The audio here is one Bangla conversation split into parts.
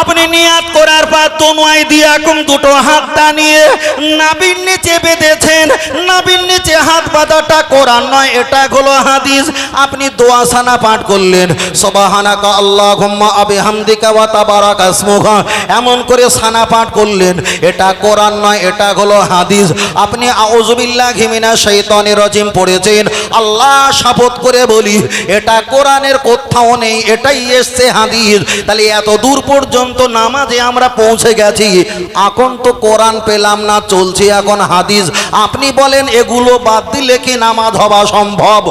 আপনি নিয়াত করার পর তনুয়াই দিয়া কুম দুটো হাতটা নিয়ে নাবির নিচে বেঁধেছেন। নাবির নিচে হাত বাঁধাটা কোরআন নয়, এটা হলো হাদিস। আপনি দোয়া সানা পাঠ করলেন। সবাহানাকা আবে হামদিকা ওয়া তাবারাকা ইসমুকা এমন করে সানা পাঠ করলেন। এটা কোরআন নয়, এটা হলো হাদিস। আপনি আউযুবিল্লাহি ঘিমিনা শাইতানির রজিম পড়েছেন। আল্লাহ শপথ করে বলি, এটা কোরআনের কোথাও নেই, এটাই এসছে হাদিস। তাহলে এত দূর পর্যন্ত নামাজে আমরা পৌঁছে গেছি। এখন তো কোরআন পেলাম না, চলছে এখন হাদিস। আপনি বলেন, এগুলো বাদ দিলে কি নামাজ হওয়া সম্ভব?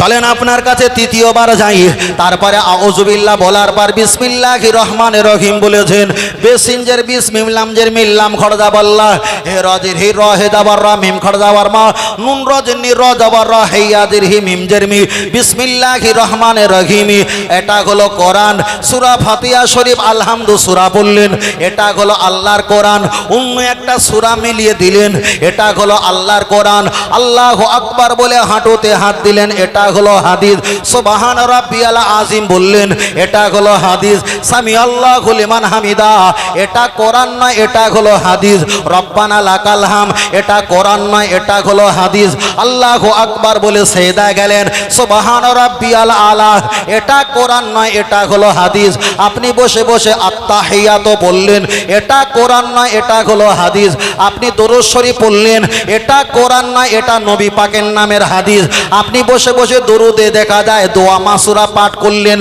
চলেন আপনার কাছে তৃতীয়বার যাই। তারপরে আউজুবিল্লাহ বলার পর বিসমিল্লাহ রহমান রহিম বলেছেন, বেসিনজের বিস মিমলামজের মিল্লাম খড়দা বল্লাহ হে রজের হি, র হে দাবার র, মিম খড়দাবার মা, নুন রজের নি র দাবার র হেয়াজের হি মিমজের মি, বিসমিল্লাহ রহমান রহিমি। এটা হলো কোরআন, সুরা ফাতিয়া শরীফ, আলহামদু সুরা বললেন, এটা হলো আল্লাহর কোরআন। অন্য একটা সুরা মিলিয়ে দিলেন, এটা হলো আল্লাহর কোরআন। আল্লাহ আকবার বলে হাঁটুতে হাত দিলেন, এটা হলো হাদিস। সুবহান রাব্বিয়াল আজিম বললেন, এটা হলো হাদিস। সামি আল্লাহু লিমান হামিদা। এটা কোরআন নয়, এটা হলো হাদিস। রব্বানা লাকাল হাম। এটা কোরআন নয়, এটা হলো হাদিস। আল্লাহু আকবার বলে সেদা গেলেন, সুবহান রাব্বিয়াল আলা। এটা কোরআন নয়, এটা হলো হাদিস। আপনি বসে বসে আত্তাহিয়াত বললেন, এটা কোরআন নয়, এটা হলো হাদিস। আপনি দরুদ শরীফ পড়লেন, এটা কোরআন নয়, এটা নবী পাকের নামের হাদিস। আপনি বসে বসে দরুদে দেখা যায়, দোয়া মাসুরা পাঠ করলেন।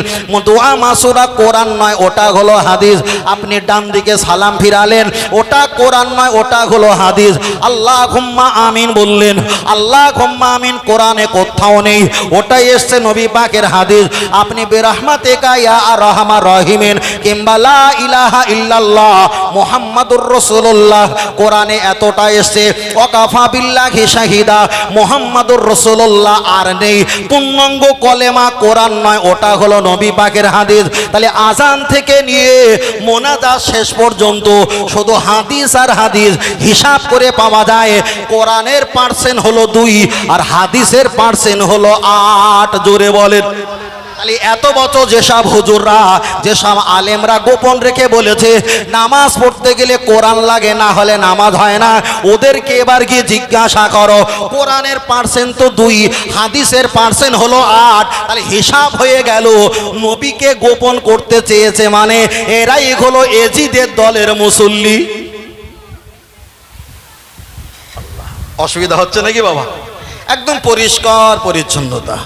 দোয়া মাসুরা কোরআন নয়, ওটা হলো হাদিস। আপনি ডান দিকে সালাম ফিরালেন, ওটা কোরআন নয়, ওটা হলো হাদিস। আল্লাহ খুম্মা আমিন বললেন আল্লাহ খুম্মা আমিন, কোরআনে কোথাও নেই। ওটাই এসছে নবী পাকের হাদিস। আপনি বেরহমাতে কায়া আর রহমা রহিমেন, কিংবা লা ইলাহা ইল্লাল্লাহ, মুহাম্মাদুর রাসূলুল্লাহ। কোরআনে এতটা এসছে, ওয়াকাফা বিল্লাহি শাহিদা, মুহাম্মাদুর রাসূলুল্লাহ আর নেই। পূর্ণাঙ্গ কলেমা কোরআন নয়, ওটা হলো নবী পাকের হাদিস। তাহলে আজান থেকে নিয়ে মোনাজা শেষ পর্যন্ত শুধু হাদিস আর হাদিস হিসাব করে পাওয়া যায়। কোরআনের পার্সেন্ট হলো দুই আর হাদিসের পার্সেন্ট হলো আট। জোরে বলেন। তাহলে এত বছর যেসব হুজুররা যেসব আলেমরা গোপন রেখে বলেছে নামাজ পড়তে গেলে কোরআন লাগে না হলে নামাজ হয় না ওদেরকে এবার গিয়ে জিজ্ঞাসা করো কোরআনের পার্সেন্ট তো দুই হাদিসের পার্সেন্ট হলো আট তাহলে হিসাব হয়ে গেল নবীকে গোপন করতে চেয়েছে মানে এরাই হলো এজিদের দলের মুসল্লি। অসুবিধা হচ্ছে নাকি বাবা? একদম পরিষ্কার পরিচ্ছন্নতা।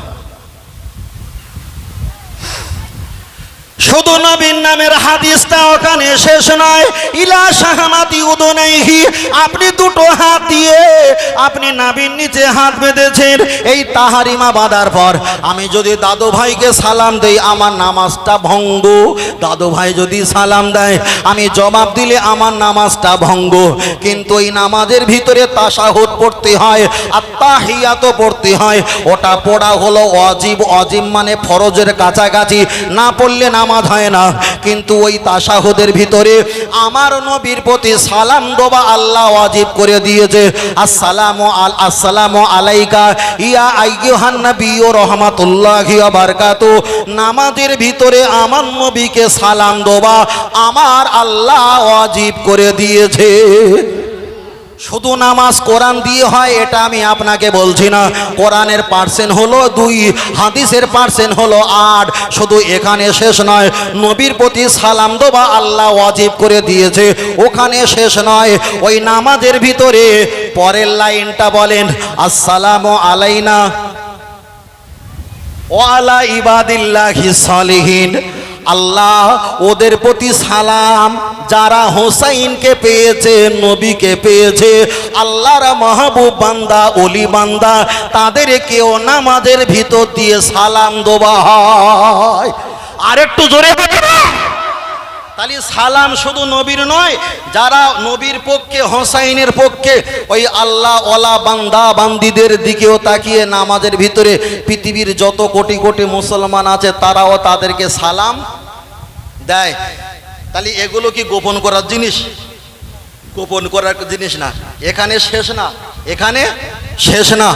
শুধু নবীন নামের হাদিসটা ওখানে শেষ নয়। ইলা শাহামাতি উদনাইহি, আপনি দুটো হাত দিয়ে আপনি নাবির নিচে হাত বেঁধেছেন, এই তাহারিমা বাঁধার পর। আমি যদি দাদু ভাইকে সালাম দেই, আমার নামাজটা ভঙ্গ। দাদু ভাই যদি সালাম দেয়, আমি জবাব দিলে আমার নামাজটা ভঙ্গ। কিন্তু এই নামাজের ভিতরে তাসাহুদ পড়তে হয় আত্মাহিয়াত পড়তে হয়। ওটা পড়া হলো অজীব অজীব মানে ফরজের কাছাকাছি। না পড়লে নামাজ হয় না। কিন্তু ওই তাসাহুদের ভিতরে আমার নবীর প্রতি সালাম দোবা আল্লাহ ওয়াজিব করে দিয়েছে। আসসালামু আল আসসালামু আলাইকা, ইয়া আইয়ুহান নবী রহমাতুল্লাহি ওয়া বারাকাতু। নামাজের ভিতরে আমার নবীকে সালাম দোবা আমার আল্লাহ ওয়াজিব করে দিয়েছে। শুধু নামাজ কোরআন দিয়ে হয়, এটা আমি আপনাকে বলছি না। কোরআনের পার্সেন্ট হলো দুই, হাদিসের পার্সেন্ট হলো আট। শুধু এখানে শেষ নয়, নবীর প্রতি সালাম দোবা আল্লাহ ওয়াজিব করে দিয়েছে। ওখানে শেষ নয়, ওই নামাজের ভিতরে পরের লাইনটা বলেন, আসসালামু আলাইনা ওয়ালা ইবাদিল্লাহি সালিহিন। আল্লাহ ওদের প্রতি সালাম যারা হোসাইনকে পেয়েছে, নবীকে পেয়েছে, আল্লাহর মাহবুব বান্দা অলি বান্দা তাদের কেউ নামাজের ভিতর দিয়ে সালাম দেওয়া হয় আর একটু জোরে। তাহলে সালাম শুধু নবীর নয়, যারা নবীর পক্ষে, হোসাইনের পক্ষে, ওই আল্লাহ ওলা বান্দা, বান্দিদের দিকেও তাকিয়ে নামাজের ভিতরে পৃথিবীর যত কোটি কোটি মুসলমান আছে, তারাও তাদেরকে সালাম দেয়। তাহলে এগুলো কি গোপন করার জিনিস? গোপন করার জিনিস না। এখানে শেষ না। এখানে শেষ না।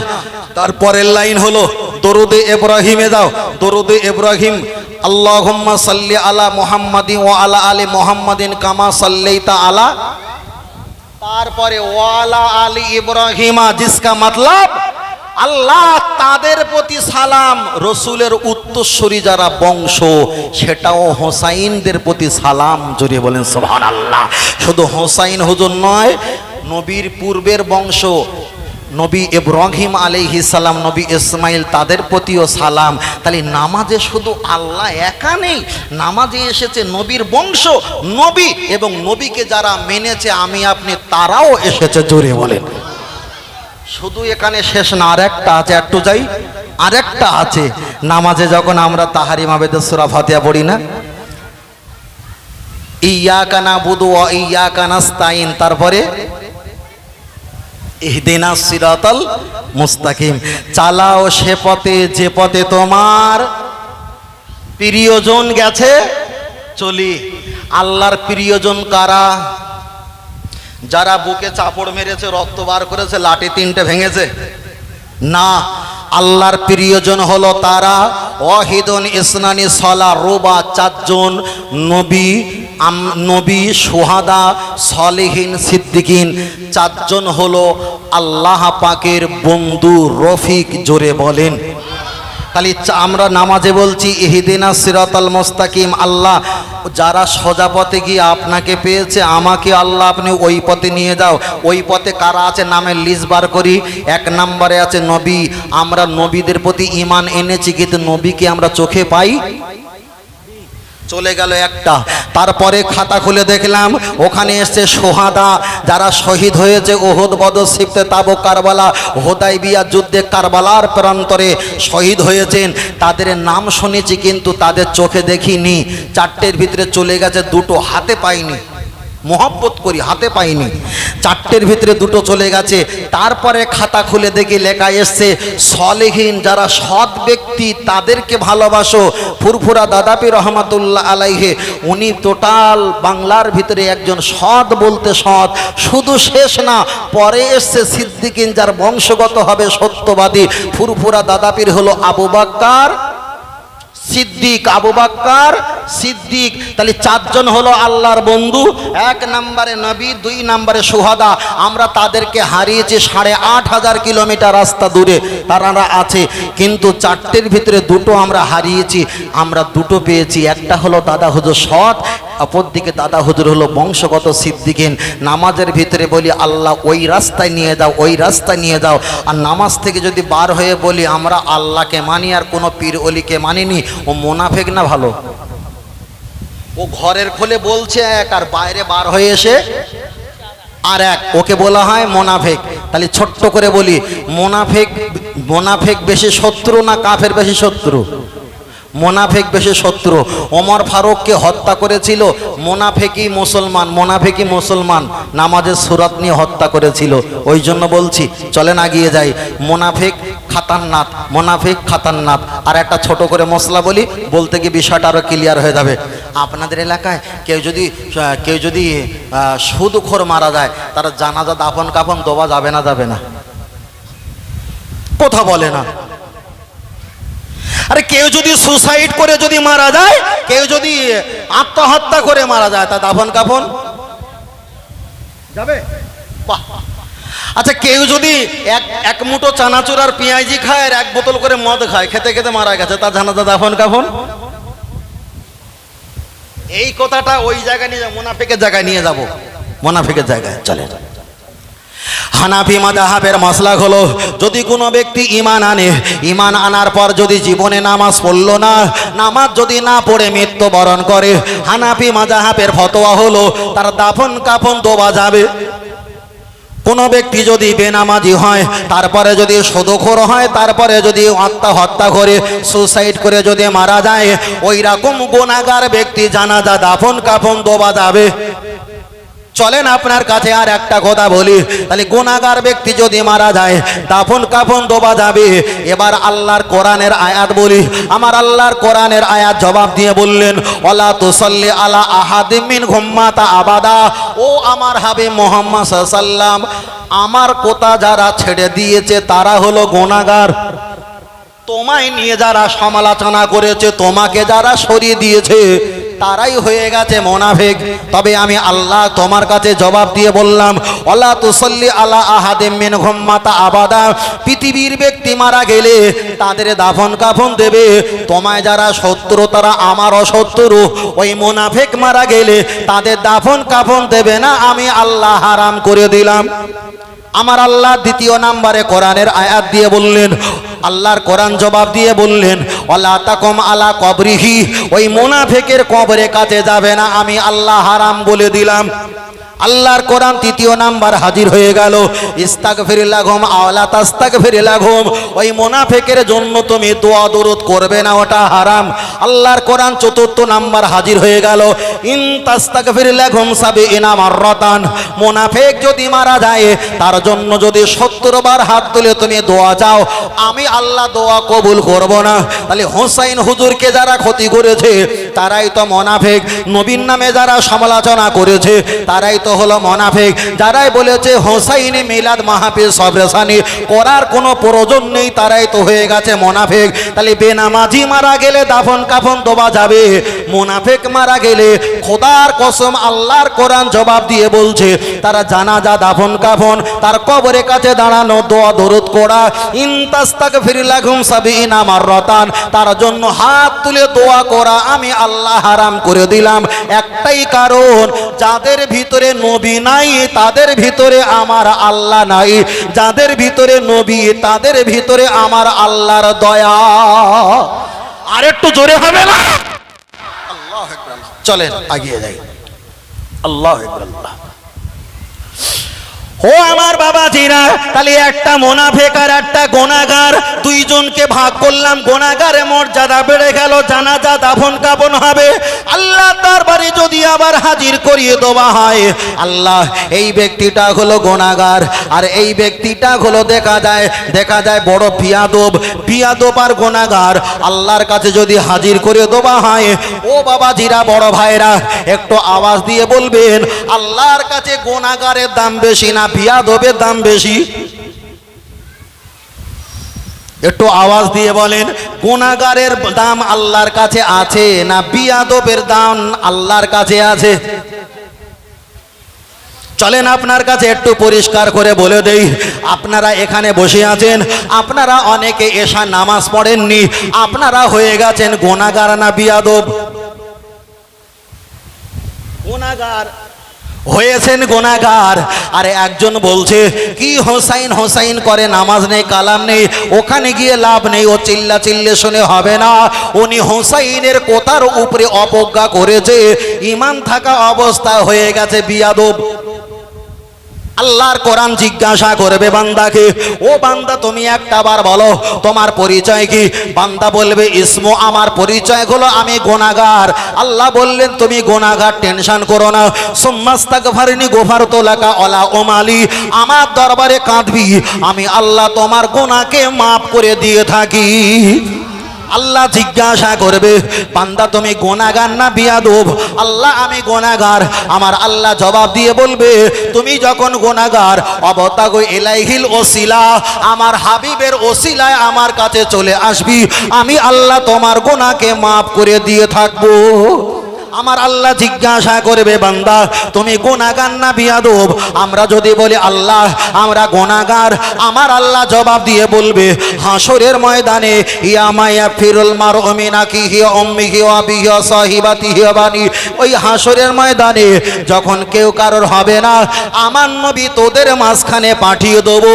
তারপরের লাইন হলো দরুদে এব্রাহিমে দাও দরুদে এব্রাহিম আল্লাহুম্মা সাল্লি আলা মুহাম্মাদিন ওয়া আলা আলি মুহাম্মাদিন কামা সাল্লাইতা আলা তারপরে, ওয়ালা আলী ইব্রাহিমা জিসকা মতলব। আল্লাহ তাদের প্রতি সালাম, রসুলের উত্তরসূরি যারা বংশ, সেটাও হোসাইনদের প্রতি সালাম জড়িয়ে বলেন সোহান আল্লাহ শুধু হোসাইন হুজুর নয়, নবীর পূর্বের বংশ, নবী ইব্রাহিম আলাইহি সালাম, নবী ইসমাইল তাদের প্রতিও সালাম। তাহলে নামাজে শুধু আল্লাহ একা নেই, নামাজে এসেছে নবীর বংশ, নবী এবং নবীকে যারা মেনেছে, আমি, আপনি, তারাও এসেছে, জোরে বলেন। শুধু এখানে শেষ না, আরেকটা আছে, একটু যাই। আরেকটা আছে। নামাজে যখন আমরা তাহারি মাবেদ সুরা ফাতিয়া পড়ি না ইয়া কানা বুধু ইয়া কানাস্তাইন তারপরে, ইহদিনা সিরাতাল মুস্তাকিম চালাও সে পথে, যে পথে তোমার প্রিয়জন গেছে, চলি। আল্লাহর প্রিয়জন কারা? যারা বুকে চাপড় মেরেছে, রক্ত বার করেছে, লাঠি তিনটে ভেঙেছে। না, আল্লাহর প্রিয়জন হলো তারা অহিদন ইসনানি সলা রোবা চারজন নবী নবী সোহাদা সলিহীন সিদ্দিকিন। চারজন হলো আল্লাহ পাকের বন্ধু রফিক জোরে বলেন। তাহলে আমরা নামাজে বলছি, ইহিদিনা সিরাতাল মোস্তাকিম, আল্লাহ, যারা সোজা পথে গিয়ে আপনাকে পেয়েছে, আমাকে আল্লাহ আপনি ওই পথে নিয়ে যাও। ওই পথে কারা আছে? নামের লিস্ট বার করি। এক নম্বরে আছে নবী। আমরা নবীদের প্রতি ইমান এনেছি, কিন্তু নবীকে আমরা চোখে পাই চলে গেল একটা। তারপরে খাতা খুলে দেখলাম, ওখানে এসছে সোহাদা, যারা শহীদ হয়েছে ওহদ বদর সিফতে তাবো কারবালা হোদাই বিয়া যুদ্ধে কারবালার প্রান্তরে শহীদ হয়েছেন। তাদের নাম শুনেছি কিন্তু তাদের চোখে দেখিনি। চারটের ভিতরে চলে গেছে, দুটো হাতে পাইনি। মহব্বত করি, হাতে পাইনি। চারটের ভিতরে দুটো চলে গেছে। তারপরে খাতা খুলে দেখি লেখা এসছে, সলেহীন যারা সৎ ব্যক্তি তাদেরকে ভালোবাসো। ফুরফুরা দাদাপি রহমাতুল্লাহ আলাইহে, উনি টোটাল বাংলার ভিতরে একজন সৎ বলতে সৎ। শুধু শেষ না, পরে এসছে সিদ্দিকিন, যার বংশগত হবে সত্যবাদী। ফুরফুরা দাদাপির হলো আবু বাক্কার সিদ্দিক আবু বাক্কার সিদ্দিক। তাহলে চারজন হলো আল্লাহর বন্ধু, এক নম্বরে নবী, দুই নম্বরে সুহাদা। আমরা তাদেরকে হারিয়েছি সাড়ে আট হাজার কিলোমিটার রাস্তা দূরে তারা আছে। কিন্তু চারটের ভিতরে দুটো আমরা হারিয়েছি, আমরা দুটো পেয়েছি। একটা হলো দাদা হুজুর সৎ অপরদিকে দাদা হুজুর হলো বংশগত সিদ্দিকিন। নামাজের ভিতরে বলি, আল্লাহ, ওই রাস্তায় নিয়ে যাও, ওই রাস্তায় নিয়ে যাও। আর নামাজ থেকে যদি বার হয়ে বলি, আমরা আল্লাহকে মানি আর কোনো পীর অলিকে মানিনি। ও মোনাফেক না ভালো? ও ঘরের খোলে বলছে এক আর বাইরে বার হয়ে এসে আর এক। ওকে বলা হয় মোনাফেক। তাহলে ছোট্ট করে বলি, মোনাফেক মোনাফেক বেশি শত্রু না কাফের বেশি শত্রু? মোনাফেক বেশি শত্রু। ওমর ফারুককে হত্যা করেছিল। মোনাফেকি মুসলমান মোনাফেকি মুসলমান। নামাজের সুরাত নিয়ে হত্যা করেছিল। ওই জন্য বলছি, চলেন আগিয়ে যাই। মোনাফেক খাতান্নাত মোনাফেক খাতান্নাত। আর একটা ছোট করে মশলা বলি, বলতে গিয়ে বিষয়টা আরও ক্লিয়ার হয়ে যাবে। আপনাদের এলাকায় কেউ যদি কেউ যদি সুদখোর মারা যায়, তারা জানাজা দাফন কাফন দোবা যাবে না যাবে না। কথা বলে না। আরে কেউ যদি সুসাইড করে যদি মারা যায় কেউ যদি আত্মহত্যা করে মারা যায় তা দাফন কাফন? যাবে? বাহ। আচ্ছা কেউ যদি এক এক মুঠো চানাচুর আর পেঁয়াজি খায় আর এক বোতল করে মদ খায় খেতে খেতে মারা গেছে তা জানাজা দাফন কাফন? এই কথাটা ওই জায়গায় নিয়ে যাব মোনাফিকের জায়গায় নিয়ে যাব। মোনাফিকের জায়গায় চলে হানাফি মাদাহাবের মশলা হলো, যদি কোনো ব্যক্তি ইমান আনে ইমান আনার পর যদি জীবনে নামাজ পড়ল না, নামাজ যদি না পড়ে মৃত্যুবরণ করে, হানাফি মাদাহাবের ফতোয়া হলো, তার দাফন কাফন দোবা যাবে। কোনো ব্যক্তি যদি বেনামাজি হয়, তারপরে যদি সদখোর হয়, তারপরে যদি আত্মহত্যা করে সুসাইড করে যদি মারা যায় ওই রকম গুণাগার ব্যক্তি জানাজা দাফন কাফন দোবা যাবে। চলেন আপনার কাছে আর একটা কথা বলি। তাহলে গুণাগার ব্যক্তি যদি মারা যায়, দাফন কাফন দোবা যাবে। এবার আল্লাহর কোরআনের আয়াত বলি। আমার আল্লাহর কোরআনের আয়াত জবাব দিয়ে বললেন ওলা তুসল্লি আলা আহাদিমিন ঘুম্মাতা আবাদা। ও আমার হাবি মোহাম্মদ সাল্লাম আমার কোথা যারা ছেড়ে দিয়েছে, তারা হলো গোনাগার তোমায় নিয়ে যারা সমালোচনা করেছে, তোমাকে যারা সরিয়ে দিয়েছে তারাই হয়ে গেছে মোনাফেক। তবে আমি আল্লাহ তোমার কাছে জবাব দিয়ে বললাম অলা তুসল্লি আলা আহাদেম মিন ঘম্মাতা আবাদা। পৃথিবীর ব্যক্তি মারা গেলে তাদের দাফন কাফন দেবে। তোমায় যারা শত্রু, তারা আমার অশত্রু। ওই মোনাফেক মারা গেলে তাদের দাফন কাফন দেবে না, আমি আল্লাহ হারাম করে দিলাম। আমার আল্লাহ দ্বিতীয় নাম্বারে কোরআনের আয়াত দিয়ে বললেন, আল্লাহর কোরআন জবাব দিয়ে বললেন আল্লাহ তাকম আলা কবরিহি ওই মোনাফেকের কবরে কাছে যাবে না, আমি আল্লাহ হারাম বলে দিলাম। আল্লাহর কোরআন তৃতীয় নাম্বার হাজির হয়ে গেল। ইস্তাক ফিরিলাঘম আওলা তাস্তাক ফিরিলাঘম ওই মোনাফেকের জন্য তুমি দোয়া দরুদ করবে না, ওটা হারাম। আল্লাহর কোরআন চতুর্থ নাম্বার হাজির হয়ে গেল। ইন তাস্তাক ফিরিলাঘম সাবে ইনামার রতান মোনাফেক যদি মারা যায়, তার জন্য যদি সত্তর বার হাত তুলে তুমি দোয়া চাও, আমি আল্লাহ দোয়া কবুল করব না। তাহলে হোসাইন হুজুরকে যারা ক্ষতি করেছে তারাই তো মনাফেক। নবীন নামে যারা সমালোচনা করেছে, তারাই তো হলো মোনাফেক। যারাই বলেছে, হোসাইনে মিলাদ মাহাফিজ সবরেসানি করার কোনো প্রয়োজন নেই, তারাই তো হয়ে গেছে মোনাফেক। তাহলে বেনামাজি মারা গেলে দাফন কাফন দোবা যাবে। মোনাফেক মারা গেলে খোদার কসম আল্লাহর কোরআন জবাব দিয়ে বলছে, তারা জানাজা দাফন কাফন, তার কবরের কাছে দাঁড়ানো দোয়া দরুদ করা ইনতাস্তাক ফিরিলাঘুম সাবিন আমার রতান তার জন্য হাত তুলে দোয়া করা, আমি আল্লাহ হারাম করে দিলাম। একটাই কারণ, যাদের ভিতরে নবী নাই, তাদের ভিতরে আমার আল্লাহ নাই। যাদের ভিতরে নবী, তাদের ভিতরে আমার আল্লাহর দয়া। আর একটু জোরে হবে না? আল্লাহ চলেন আগিয়ে যাই। আল্লাহ আল্লাহ ও আমার বাবা জিরা তাহলে একটা মোনাফেক আর একটা গোনাগার, দুইজনকে ভাগ করলাম, গোনাগারে মর্যাদা বেড়ে গেল, জানাজা দাফন কাপন হবে। আল্লাহ দরবারে যদি আবার হাজির করিয়ে দেওয়া হয়, আল্লাহ, এই ব্যক্তিটা হলো গোনাগার। আর এই ব্যক্তিটা হলো দেখা যায় দেখা যায় বড় পিয়াদব পিয়াদব আর গোনাগার। আল্লাহর কাছে যদি হাজির করে দেওয়া হয়, ও বাবা জিরা বড় ভাইরা, একটু আওয়াজ দিয়ে বলবেন, আল্লাহর কাছে গোনাগারের দাম বেশি না বিয়াদবের দাম বেশি। একটু আওয়াজ দিয়ে বলেন গুণাগারের দাম আল্লাহর কাছে আছে না বিয়াদবের দাম আল্লাহর কাছে আছে? চলেন আপনার কাছে একটু পরিষ্কার করে বলে দেই, আপনারা এখানে বসে আছেন, আপনারা অনেকে এসা নামাজ পড়েননি, আপনারা হয়ে গেছেন গোনাগার না বিয়াদব? গোনাগার হয়েছেন গোনাগার আর একজন বলছে, কি হোসাইন হোসাইন করে নামাজ নেই, কালাম নেই, ওখানে গিয়ে লাভ নেই, ও চিল্লা চিল্লে শুনে হবে না। উনি হোসাইনের কোতার উপরে অপজ্ঞা করেছে ইমান থাকা অবস্থা হয়ে গেছে, বিয়াদব। আল্লাহর কোরআন জিজ্ঞাসা করবে বান্দাকে, ও বান্দা, তুমি একটা বার বলো, তোমার পরিচয় কি? বান্দা বলবে, ইসমো, আমার পরিচয় হলো আমি গোনাগার। আল্লাহ বললেন, তুমি গোনাগার, টেনশন করো না। সোম্মাস্তাক ফারিনি গোফার তোলাকা অলা ওমালি আমার দরবারে কাঁদবি। আমি আল্লাহ তোমার গোনাকে মাফ করে দিয়ে থাকি। আল্লাহ জিজ্ঞাসা করবে পান্দা তুমি গোনাগার না বিয়াদব? আল্লাহ, আমি গোনাগার। আমার আল্লাহ জবাব দিয়ে বলবে, তুমি যখন গোনাগার, অবতাগ এলাইহিল ওসিলা, আমার হাবিবের ওসিলায় আমার কাছে চলে আসবি, আমি আল্লাহ তোমার গোনাকে মাফ করে দিয়ে থাকব। আমার আল্লাহ জিজ্ঞাসা করবে, বান্দা, তুমি গোনাগার না বিয়াদব? আমরা যদি বলি, আল্লাহ, আমরা গোনাগার আমার আল্লাহ জবাব দিয়ে বলবে হাসরের ময়দানে, ইয়া মায়া ফিরুল মার অমিনা কি হিয়া অম্মি হিয়া বিহিয়া সাহিবাতি হিয়া বানি ওই হাসরের ময়দানে যখন কেউ কারোর হবে না, আমার নবী তোদের মাঝখানে পাঠিয়ে দেবো।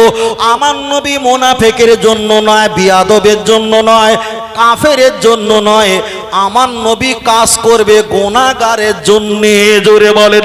আমার নবী মোনাফেকের জন্য নয়, বিয়াদবের জন্য নয়, কাফেরের জন্য নয় আমার নবী কাজ করবে গোনাগারের জন্য। জোরে বলেন।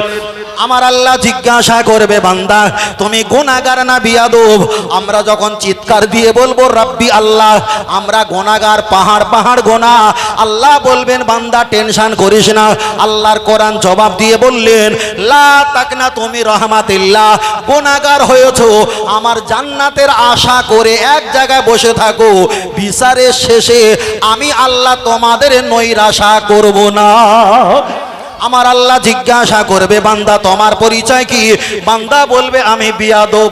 আমার আল্লাহ জিজ্ঞাসা করবে, বান্দা, তুমি গোনাগার না বিয়াদব? আমরা যখন চিৎকার দিয়ে বলব, রাব্বি আল্লাহ, আমরা গোনাগার পাহাড় পাহাড় গোনা। আল্লাহ বলবেন, বান্দা, টেনশন করিস না। আল্লাহর কোরআন জবাব দিয়ে বললেন, লা তাকনা তুমি রহমাতিল্লাহ গোনাগার হয়েছো। আমার জান্নাতের আশা করে এক জায়গায় বসে থাকো। বিচারের শেষে আমি আল্লাহ তোমাদের নৈরাশা করব না। আমার আল্লাহ জিজ্ঞাসা করবে, বান্দা, তোমার পরিচয় কি? বান্দা বলবে, আমি বিয়াদব।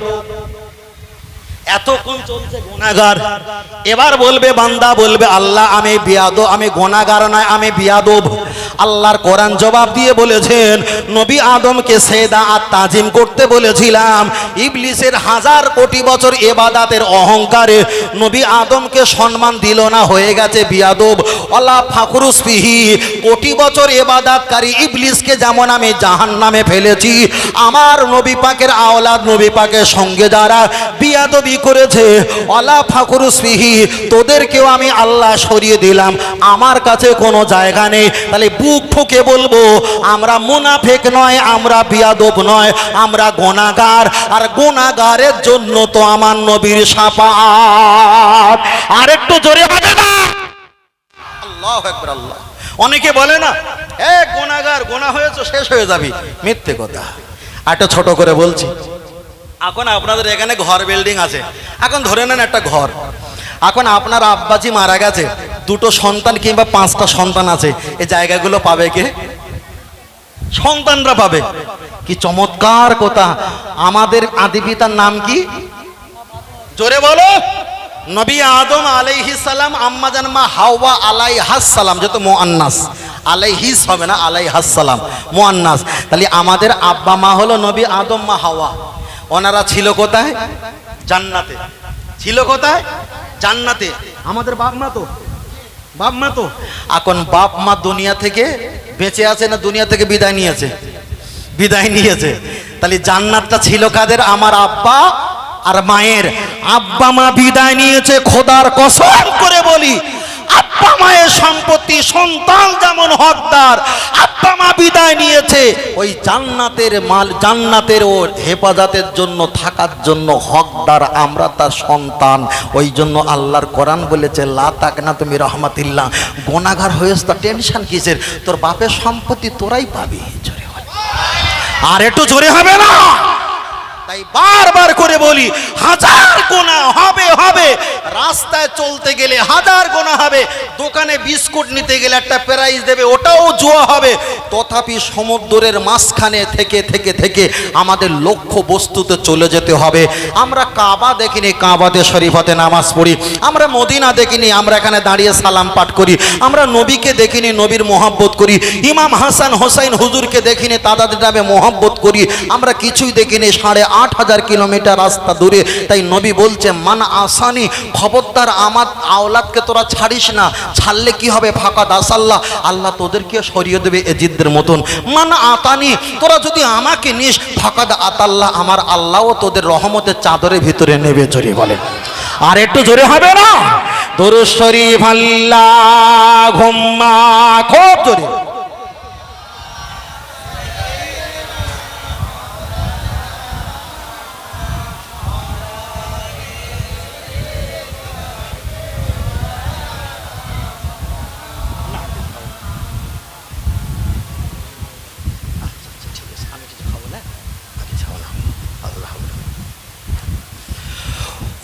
এতক্ষণ চলছে গোনাগার এবার বলবে, বান্দা বলবে, আল্লাহ, আমি বিয়াদ আমি গোনাগার নয়, আমি বিয়াদব। আল্লাহর কোরআন জবাব দিয়ে বলেছেন, নবী আদমকে সেদা আর তাজিম করতে বলেছিলাম, ইবলিসের হাজার কোটি বছর এবাদাতের অহংকারে নবী আদমকে সম্মান দিল না, হয়ে গেছে বিয়াদব। অলা ফাকুরুস পিহি কোটি বছর এবাদাতকারী ইবলিসকে যেমন আমি জাহান নামে ফেলেছি, আমার নবী পাকের আওলাদ নবী পাকের সঙ্গে যারা বিয়াদবি করেছে, অলা ফাকুরুস পিহি তোদেরকেও আমি আল্লাহ সরিয়ে দিলাম, আমার কাছে কোনো জায়গা নেই। তাহলে বুক ঠুকে বলব, আমরা মুনাফেক নয়, আমরা বিয়াদব নয়, আমরা গোনাগার, আর গোনাগারের জন্য তো আমার নবীর সাপাত। আর একটু জোরে হবে না। আল্লাহ আল্লাহ। অনেকে বলে না, এ গোনাগার, গোনা হয়েছে, শেষ হয়ে যাবি। মিথ্যে কথা। একটা ছোট করে বলছি, এখন আপনাদের এখানে ঘর বিল্ডিং আছে। এখন ধরে নেন একটা ঘর। এখন আপনার আব্বাজি মারা গেছে। দুটো সন্তান কিংবা পাঁচটা সন্তান আছে, এই জায়গাগুলো পাবে কে? সন্তানরা পাবে। কি চমৎকার কথা। আমাদের আদি পিতার নাম কি? জোরে বলো। নবী আদম আলাইহিস সালাম, আম্মা জানমা হাওয়া আলাইহাস সালাম যত মুআন্নাস। আলাইহিস হবে না, আলাইহাস সালাম, মুআন্নাস। তাহলে আমাদের আব্বা মা হলো নবী আদম, মা হাওয়া। ওনারা ছিল কোথায়? জান্নাতে। ছিল কোথায়? জান্নাতে। আমাদের বাপ মা তো বাপ মা তো। এখন বাপ মা দুনিয়া থেকে বেঁচে আছে না দুনিয়া থেকে বিদায় নিয়েছে? বিদায় নিয়েছে। তাহলে জান্নাতটা ছিল কাদের? আমার আব্বা আর মায়ের। আব্বা মা বিদায় নিয়েছে, খোদার কসম করে বলি। আব্বা মায়ের সম্পত্তি, সন্তান যেমন হকদার, আব্বা মা বিদায় নিয়েছে, ওই জান্নাতের মাল, জান্নাতের ও হেফাজতের জন্য, থাকার জন্য হকদার আমরা তার সন্তান। ওই জন্য আল্লাহর কোরআন বলেছে, লা তাক না তুমি রহমাতিল্লাহ। গোনাগার হয়েছ তা টেনশন কিসের? তোর বাপের সম্পত্তি তোরাই পাবি। জোরে। আর একটু জোরে হবে না? তাই বারবার করে বলি, হাজার গোনা হবে হবে। রাস্তায় চলতে গেলে হাজার গোনা হবে, দোকানে বিস্কুট নিতে গেলে একটা প্রাইজ দেবে, ওটাও জুয়া হবে। তথাপি সমুদ্রের মাঝখানে থেকে থেকে থেকে আমাদের লক্ষ্য বস্তুতে চলে যেতে হবে। আমরা কাবা দেখিনি, কাবাতে শরীফাতে নামাজ পড়ি। আমরা মদিনা দেখিনি, আমরা এখানে দাঁড়িয়ে সালাম পাঠ করি। আমরা নবীকে দেখিনি, নবীর মোহাব্বত করি। ইমাম হাসান হোসাইন হুজুরকে দেখিনি তাদের নামে মোহাব্বত করি। আমরা কিছুই দেখিনি, সাড়ে আট হাজার কিলোমিটার রাস্তা দূরে। তাই নবী বলছে, মান আসানি খবরদার আমার আওলাদকে তোরা ছাড়িস না। ছাড়লে কি হবে ফাঁকা দাস আল্লাহ? তোদেরকে সরিয়ে দেবে এজিদদের মতন। মান আতানি, তোরা যদি আমাকে নিস, ফাঁকা আতাল্লাহ আমার আল্লাহও তোদের রহমতের চাদরের ভিতরে নেবে, জোরে বলে। আর একটু জোরে হবে না? দরুদ শরীফ আল্লাহ, ঘুম্মা, খুব জোরে।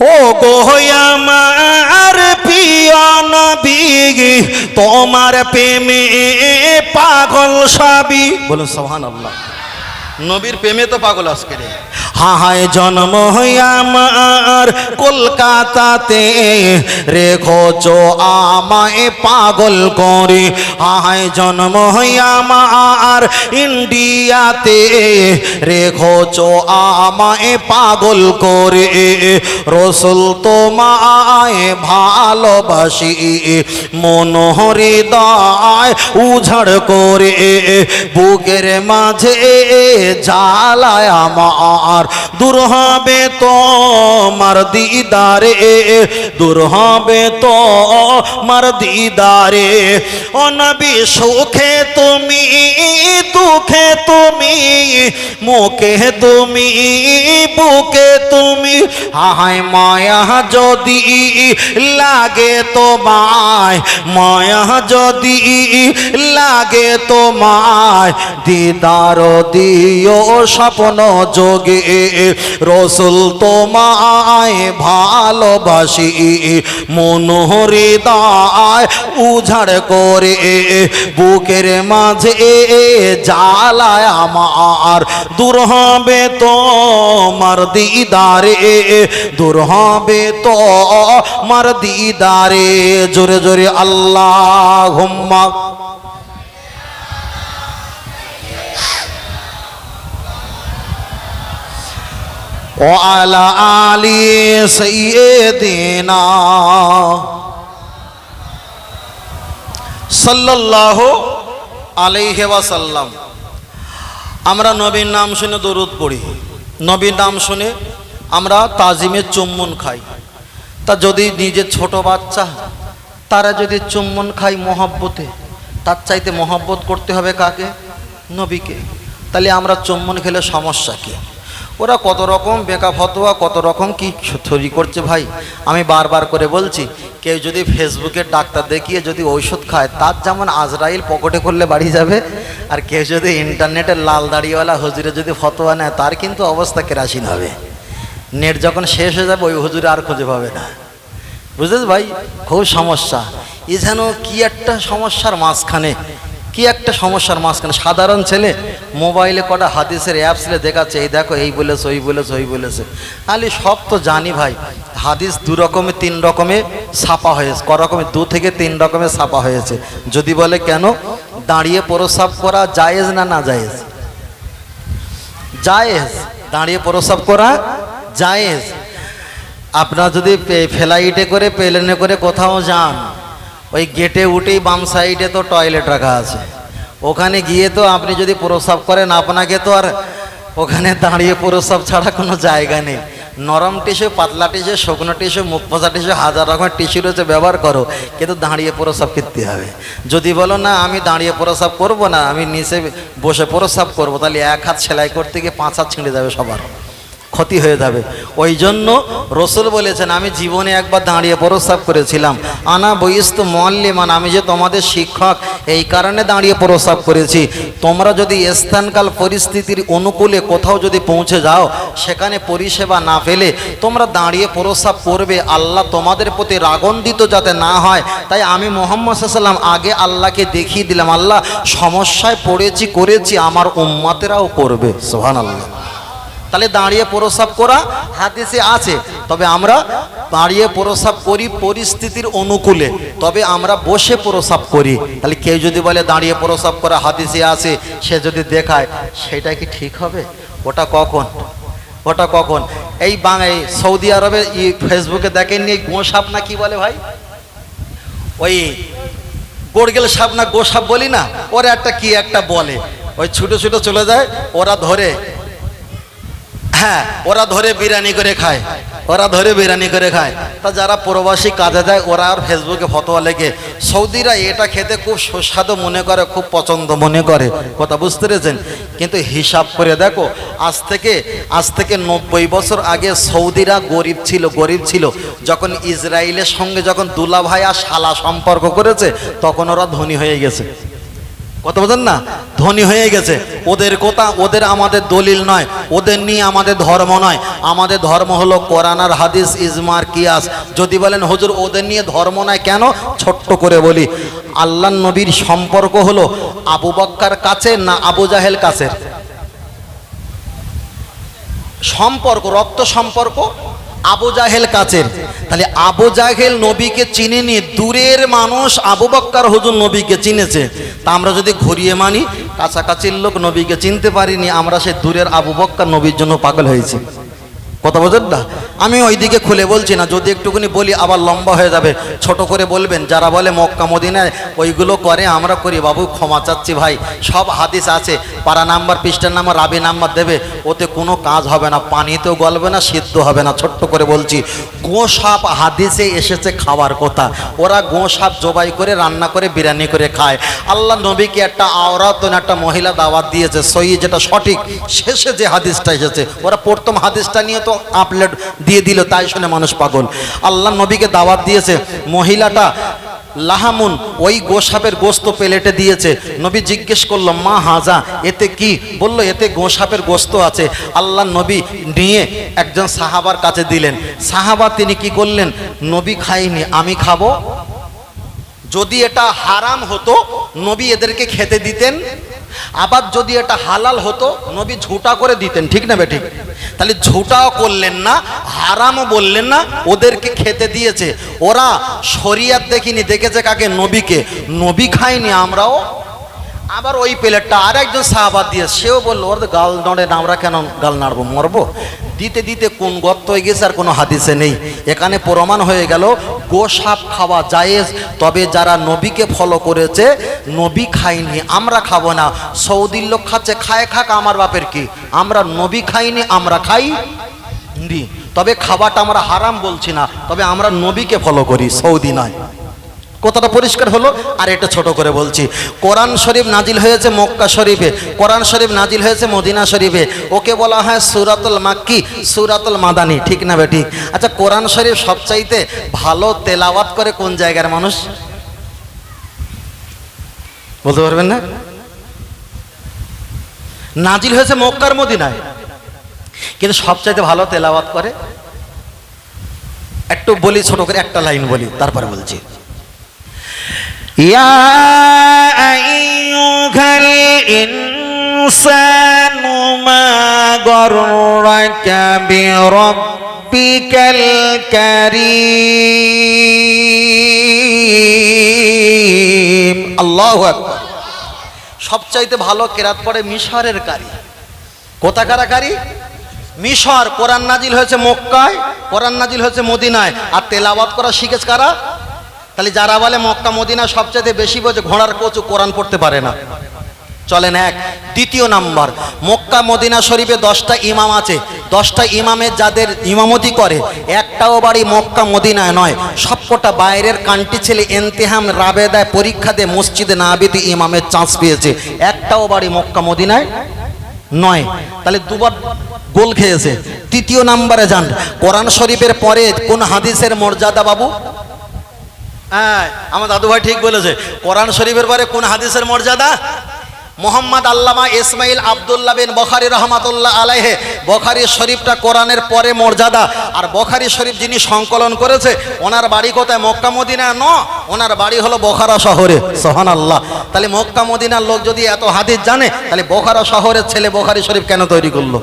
ও গোয়ামার প্রিয় নবী তোমার প্রেমে পাগল সাবি বলুন সোহান আল্লাহ নবীর প্রেমে তো পাগল আজকে রে। হাহায় জন্ম আমার কলকাতাতে। রেখো চো আমায় পাগল করে। হাহায় জন্ম আমার ইন্ডিয়াতে। রেখো চো আমায় পাগল করে। রসুল তোমায় ভালোবাসি। হৃদয় উঝাড় করে। বুকের মাঝে জ্বালায় আমার দূর হবে তোমার দিদারে, দূর হবে তো মার দিদারে অনবি সুখে তুমি, দুঃখে তুমি, মুখে তুমি, বুকে তুমি। হায় মায়া যদি লাগে তোমায়, মায়া যদি লাগে তোমায় দিদার দিও স্বপ্ন যোগে। রসুল তোমায় ভালোবাসি মনোহৃদয় উঝাড় করে, বুকের মাঝে জ্বালায় আমার। দূর হবে তোমার দিদারে, দূর হবে তো মার দিদারে। জোরে জোরে আল্লাহ হুম্মা وعلى آل سيدنا সাল্লাল্লাহু আলাইহি ওয়াসাল্লাম আমরা নবীর নাম শুনে দরুদ পড়ি নবীর নাম শুনে আমরা তাজিমে চুম্বন খাই তা যদি নিজে ছোট বাচ্চা তারা যদি চুম্বন খায় মহব্বতে তার চাইতে মহব্বত করতে হবে কাকে নবীকে তাহলে আমরা চুম্বন খেলে সমস্যা কি ওরা কত রকম বেকা ফতোয়া, কত রকম কি তৈরি করছে ভাই? আমি বারবার করে বলছি, কেউ যদি ফেসবুকের ডাক্তার দেখিয়ে যদি ঔষধ খায়, তার যেমন আজরাইল পকেটে করলে বাড়ি যাবে, আর কেউ যদি ইন্টারনেটের লাল দাড়িওয়ালা হুজুরে যদি ফতোয়া নেয়, তার কিন্তু অবস্থা কেরাসিন হবে। নেট যখন শেষ হয়ে যাবে, ওই হুজুরে আর খুঁজে পাবে না। বুঝলেন ভাই? খুব সমস্যা। এ যেন কী একটা সমস্যার মাঝখানে কি একটা সমস্যার মাঝখানে? সাধারণ ছেলে মোবাইলে কটা হাদিসের অ্যাপসলে দেখাচ্ছে, এই দেখো, এই বলেছে, ওই বলেছে ওই বলেছে। আলি, সব তো জানি ভাই, হাদিস দু রকমে, তিন রকমে ছাপা হয়েছে, ক রকমে, দু থেকে তিন রকমের ছাপা হয়েছে। যদি বলে কেন? দাঁড়িয়ে প্রসাব করা জায়েজ না না জায়েজ? জায়েজ। দাঁড়িয়ে প্রসাব করা জায়েজ। আপনার যদি ফ্লাইটে করে, প্লেনে করে কোথাও যান ওই গেটে উঠেই বাম সাইডে তো টয়লেট রাখা আছে। ওখানে গিয়ে তো আপনি যদি প্রসাব করেন, আপনাকে তো আর ওখানে দাঁড়িয়ে প্রসাব ছাড়া কোনো জায়গা নেই। নরম টিস্যু, পাতলা টিস্যু, শুকনো টিস্যু, মুখ পচা টিস্যু, হাজার রকমের টিস্যু রয়েছে, ব্যবহার করো, কিন্তু দাঁড়িয়ে প্রসাব করতে হবে। যদি বলো, না, আমি দাঁড়িয়ে প্রসাব করব না, আমি নিচে বসে প্রসাব করব, তাহলে এক হাত সেলাই করতে গিয়ে পাঁচ হাত ছিঁড়ে যাবে সবার। ক্ষতি হয়ে যাবে। ওই জন্য রসুল বলেছেন, আমি জীবনে একবার দাঁড়িয়ে প্রস্তাব করেছিলাম। আনা বইস্ত মল্লিমান আমি যে তোমাদের শিক্ষক, এই কারণে দাঁড়িয়ে প্রস্তাব করেছি। তোমরা যদি স্থানকাল পরিস্থিতির অনুকূলে কোথাও যদি পৌঁছে যাও, সেখানে পরিষেবা না পেলে তোমরা দাঁড়িয়ে প্রস্তাব করবে। আল্লাহ তোমাদের প্রতি রাগন্দিত যাতে না হয়। তাই আমি মোহাম্মদ সাল্লাম আগে আল্লাহকে দেখিয়ে দিলাম, আল্লাহ সমস্যায় পড়েছি, করেছি, আমার উম্মাতেরাও করবে। সোহান আল্লাহ তাহলে দাঁড়িয়ে প্রসাব করা হাদিসে আছে। তবে আমরা দাঁড়িয়ে প্রসাব করি পরিস্থিতির অনুকূলে। তবে আমরা বসে প্রসাব করি। তাহলে কেউ যদি বলে দাঁড়িয়ে প্রসাব করা হাদিসে আছে, সে যদি দেখায়, সেটা কি ঠিক হবে? ওটা কখন? ওটা কখন? এই বাংলায় সৌদি আরবে ফেসবুকে দেখেননি গোসাপ না কি বলে ভাই? ওই গোড়গেল সাপ না গোসাপ বলি না? ওরা একটা কি একটা বলে। ওই ছুটো ছুটো চলে যায়, ওরা ধরে। হ্যাঁ ওরা ধরে বিরিয়ানি করে খায়। ওরা ধরে বিরিয়ানি করে খায়। তা যারা প্রবাসী কাজে যায়, ওরা আর ফেসবুকে ফটোয়া লেগে সৌদিরা এটা খেতে খুব সুস্বাদু মনে করে, খুব পছন্দ মনে করে। কথা বুঝতে পেরেছেন? কিন্তু হিসাব করে দেখো, আজ থেকে আজ থেকে নব্বই বছর আগে সৌদিরা গরিব ছিল গরিব ছিল। যখন ইসরায়েলের সঙ্গে যখন দুলাভাই আর শালা সম্পর্ক করেছে, তখন ওরা ধনী হয়ে গেছে। কথা বলেন না? ধনী হয়ে গেছে। ওদের কথা, ওদের আমাদের দলিল নয়। ওদের নিয়ে আমাদের ধর্ম নয়। আমাদের ধর্ম হলো কোরআন আর হাদিস ইজমার কিয়াস। যদি বলেন, হুজুর, ওদের নিয়ে ধর্ম নয় কেন? ছোট্ট করে বলি আল্লাহ নবীর সম্পর্ক হলো আবু বক্কার কাছে না আবু জাহেল কাছের? সম্পর্ক, রক্ত সম্পর্ক? আবু জাহেল কাছের। তাহলে আবু জাহেল নবীকে চিনে নিয়ে দূরের মানুষ আবু বক্কার হুজুর নবীকে চিনেছে। তা আমরা যদি ঘুরিয়ে মানি, কাছাকাছির লোক নবীকে চিনতে পারিনি, আমরা সেই দূরের আবু বক্কার নবীর জন্য পাগল হয়েছি। কথা বোঝেন না? আমি ওইদিকে খুলে বলছি না, যদি একটুখানি বলি আবার লম্বা হয়ে যাবে। ছোট করে বলবেন, যারা বলে মক্কা, মদিনায়, ওইগুলো করে, আমরা করি। বাবু, ক্ষমা চাচ্ছি ভাই। সব হাদিস আছে। পাড়া নাম্বার, পৃষ্ঠার নাম্বার, রাবি নাম্বার দেবে। ওতে কোনো কাজ হবে না, পানিতেও গলবে না, সিদ্ধ হবে না, ছোট্ট করে বলছি। গোসাপ হাদিসে এসেছে খাওয়ার কথা। ওরা গোসাপ জবাই করে, রান্না করে, বিরিয়ানি করে খায়। আল্লাহ নবীকে একটা আওরাত একটা মহিলা দাওয়াত দিয়েছে সই যেটা সঠিক। শেষে যে হাদিসটা এসেছে, ওরা প্রথম হাদিসটা নিয়ে তো আপলোড দিয়ে দিল, তাই শুনে মানুষ পাগল। আল্লাহ নবীকে দাওয়াত দিয়েছে, মহিলাটা লাহামুন ওই গোসাপের গোস্ত প্লেটে দিয়েছে। নবী জিজ্ঞেস করল, মা হাজা, এতে কি? বলল, এতে গোসাপের গোস্ত আছে। আল্লাহ নবী নিয়ে একজন সাহাবার কাছে দিলেন। সাহাবা তিনি কি করলেন? নবী খাইনি, আমি খাব। যদি এটা হারাম হতো, নবী এদেরকে খেতে দিতেন। আবার যদি এটা হালাল হতো, নবী ঝুটা করে দিতেন, ঠিক না বেঠিক? তাহলে ঝুটাও করলেন না, হারামও বললেন না, ওদেরকে খেতে দিয়েছে। ওরা শরিয়াত দেখিনি, দেখেছে কাকে? নবীকে। নবী খায়নি, আমরাও আবার ওই প্লেটটা আর একজন সাহাবাদ দিয়ে, সেও বলল, ওর গাল নড়ে না, আমরা কেন গাল নাড়বো? মরবো? দিতে দিতে কোন গর্ত হয়ে গেছে আর কোনো হাদিসে নেই। এখানে প্রমাণ হয়ে গেল, গোসাপ খাওয়া জায়েজ, তবে যারা নবীকে ফলো করেছে, নবী খাইনি আমরা খাব না। সৌদির লোক খাচ্ছে, খায় খাক, আমার বাপের কি? আমরা নবী খাইনি, আমরা খাই তবে খাবারটা আমরা হারাম বলছি না, তবে আমরা নবীকে ফলো করি, সৌদি নয়। কথাটা পরিষ্কার হলো? আর এটা ছোট করে বলছি। কোরআন শরীফ নাজিল হয়েছে মক্কা শরীফে। কোরআন শরীফ নাজিল হয়েছে মদিনা শরীফে। ওকে বলা হয় সুরাতুল মাক্কি, সুরাতুল মাদানি। ঠিক না বেটি আচ্ছা কোরআন শরীফ সবচাইতে ভালো তেলাওয়াত করে কোন জায়গার মানুষ? বলতে পারবেন না? নাজিল হয়েছে মক্কার মদিনায়। কিন্তু সবচাইতে ভালো তেলাওয়াত করে? একটু বলি, ছোট করে একটা লাইন বলি, তারপরে বলছি। يا أيها الإنسان ما غرك بربك الكريم আল্লাহ আকবার সবচাইতে ভালো কেরাত পড়ে মিশরের কারি কোথাকারা কারি মিশর কোরআন নাজিল হয়েছে মক্কায় কোরআন নাজিল হয়েছে মদিনায় আর তেলাওয়াত করা শিখেছ কারা তাহলে যারা বলে মক্কা, মদিনা সবচেয়ে বেশি বোঝে, ঘোড়ার কচু কোরআন পড়তে পারে না। চলেন এক, দ্বিতীয় নাম্বার, মক্কা, মদিনা শরীফে দশটা ইমাম আছে। দশটা ইমামের যাদের ইমামতি করে, একটাও বাড়ি মক্কা, মদিনায় নয়। সবকটা বাইরের কান্টি ছেলে এনতেহাম রাবেদায় পরীক্ষা দিয়ে মসজিদে নাবিদি ইমামের চান্স পেয়েছে। একটাও বাড়ি মক্কা, মদিনায় নয়। তাহলে দুবার গোল খেয়েছে। তৃতীয় নাম্বারে যান, কোরআন শরীফের পরে কোন হাদিসের মর্যাদা বাবু? হ্যাঁ আমার দাদু ভাই ঠিক বলেছে। কোরআন শরীফের পরে কোন হাদিসের মর্যাদা? মোহাম্মদ আল্লামা ইসমাইল আবদুল্লাহ বিন বখারি রহমাতুল্লাহ আলাইহে, বখারি শরীফটা কোরআনের পরে মর্যাদা। আর বখারি শরীফ যিনি সংকলন করেছে, ওনার বাড়ি কোথায়? Mecca Medina? ন, ওনার বাড়ি হলো বখারা শহরে। সোহান আল্লাহ তাহলে মক্কা মদিনার লোক যদি এত হাদিস জানে, তাহলে বখারা শহরের ছেলে বখারি শরীফ কেন তৈরি করল?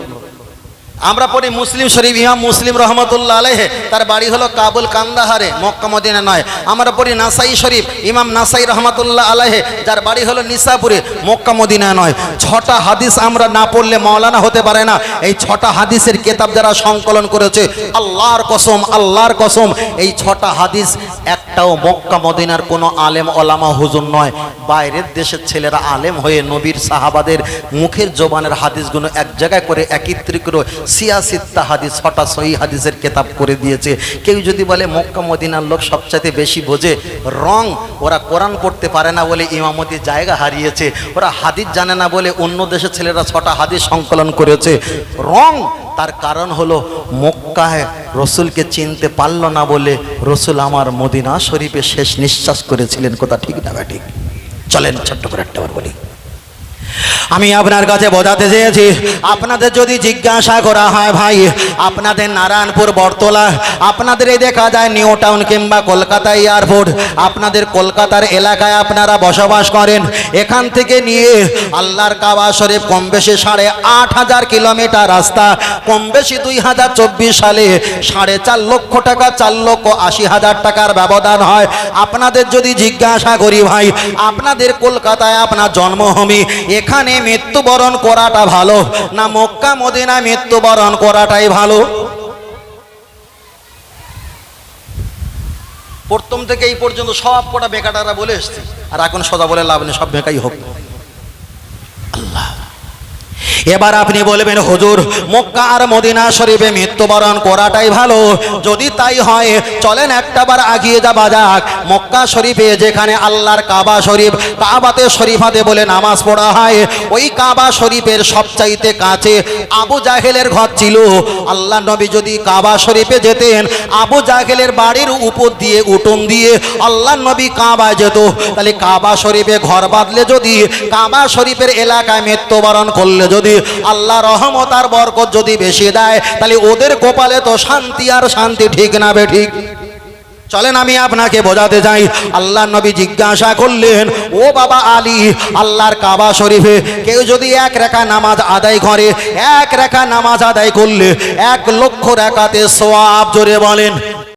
আমরা পড়ি মুসলিম শরীফ, ইমাম মুসলিম রহমতুল্লাহ আলহে তার বাড়ি হলো কাবুল কান্দাহারে, মক্কা মদিনা নয়। আমরা পড়ি নাসাই শরীফ, ইমাম নাসাই রহমতুল্লাহ আলহে যার বাড়ি হলো নিসাপুরে, মক্কা মদিনা নয়। ছটা হাদিস আমরা না পড়লে মাওলানা হতে পারে না। এই ছটা হাদিসের কেতাব যারা সংকলন করেছে, আল্লাহর কসম আল্লাহর কসম, এই ছটা হাদিস একটাও মক্কা মদিনার কোনো আলেম ওলামা হুজুর নয়। বাইরের দেশের ছেলেরা আলেম হয়ে নবীর সাহাবাদের মুখের জবানের হাদিসগুলো এক জায়গায় করে একত্রিত করে সিয়াসিত্তা হাদিস ছটা সহি হাদিসের কেতাব করে দিয়েছে। কেউ যদি বলে মক্কা, মদিনার লোক সবচাইতে বেশি বোঝে রং, ওরা কোরআন পড়তে পারে না বলে ইমামতি জায়গা হারিয়েছে। ওরা হাদিস জানে না বলে অন্য দেশের ছেলেরা ছটা হাদিস সংকলন করেছে। রং, তার কারণ হলো মক্কায় রসুলকে চিনতে পারল না বলে রসুল আমার মদিনা শরীফে শেষ নিঃশ্বাস করেছিলেন। কথা ঠিক না ঠিক? চলেন, ছোট্ট করে একটা বলি। আমি আপনার কাছে বোঝাতে চেয়েছি, আপনাদের যদি জিজ্ঞাসা করা হয় ভাই, আপনাদের নারায়ণপুর, বটতলা, আপনাদের এই দেখা যায় নিউ টাউন কিংবা কলকাতা এয়ারপোর্ট, আপনাদের কলকাতার এলাকায় আপনারা বসবাস করেন, এখান থেকে নিয়ে আল্লাহর কাবা শরীফ কম বেশি সাড়ে আট হাজার কিলোমিটার রাস্তা, কম বেশি দুই হাজার চব্বিশ সালে সাড়ে চার লক্ষ টাকা, চার লক্ষ আশি হাজার টাকার ব্যবধান হয়। আপনাদের যদি জিজ্ঞাসা করি ভাই, আপনাদের কলকাতায় আপনার জন্মভূমি এখানে মৃত্যুবরণ করাটা ভালো, না মক্কা মদিনা মৃত্যুবরণ করাটাই ভালো? প্রথম থেকে এই পর্যন্ত সব কটা বেকাটারা বলে এসছি, আর এখন সদা বলে লাভ নেই, সব বেকাই হোক। এবার আপনি বলবেন, হুজুর, মক্কা আর মদিনা শরীফে মৃত্যুবরণ করাটাই ভালো। যদি তাই হয়, চলেন একটাবার আগিয়ে যাওয়া যাক। মক্কা শরীফে যেখানে আল্লাহর কাবা শরীফ, কাবাতে শরীফাতে বলে নামাজ পড়া হয়, ওই কাবা শরীফের সবচাইতে কাছে আবু জাহেলের ঘর ছিল। আল্লাহ নবী যদি কাবা শরীফে যেতেন, আবু জাহেলের বাড়ির উপর দিয়ে, উঠোন দিয়ে আল্লাহ নবী কাবায় যেত। তাহলে কাবা শরীফে ঘর বাঁধলে যদি, কাবা শরীফের এলাকায় মৃত্যুবরণ করলে আল্লাহ রহমত আর বরকত যদি বেশি দেয়, তাহলে ওদের কপালে তো শান্তি আর শান্তি ঠিক না ঠিক। চলেন আমি আপনাকে বোঝাতে চাই আল্লাহ নবী জিজ্ঞাসা করলেন, ও বাবা আলী, আল্লাহর কাবা শরীফে কেউ যদি এক রেখা নামাজ আদায় করে, এক রেখা নামাজ আদায় করলে এক লক্ষ রেখাতে সোয়াব জোরে বলেন।